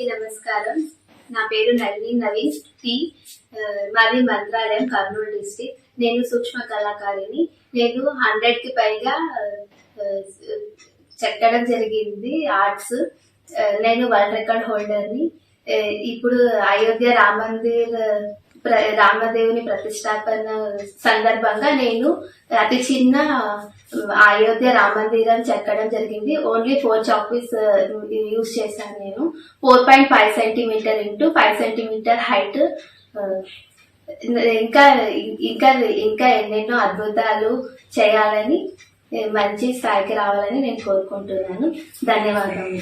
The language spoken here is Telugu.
అందరికీ నమస్కారం. నా పేరు నళిని నవీన్ టి మరి మంత్రాలయం కర్నూలు డిస్టిక్ నేను సూక్ష్మ కళాకారిని నేను హండ్రెడ్కి పైగా చెక్కడం జరిగింది ఆర్ట్స్. నేను వరల్డ్ రికార్డ్ హోల్డర్ని. ఇప్పుడు అయోధ్య రామ్ మందిర్ రామదేవుని ప్రతిష్టాపన సందర్భంగా నేను అతి చిన్న అయోధ్య రామ మందిరం చెక్కడం జరిగింది. ఓన్లీ ఫోర్ చాపీస్ యూజ్ చేశాను నేను. Four point five centimetre into five centimetre height ఇంకా ఇంకా ఇంకా ఎన్నెన్నో అద్భుతాలు చేయాలని మంచి స్థాయికి రావాలని నేను కోరుకుంటున్నాను. ధన్యవాదములు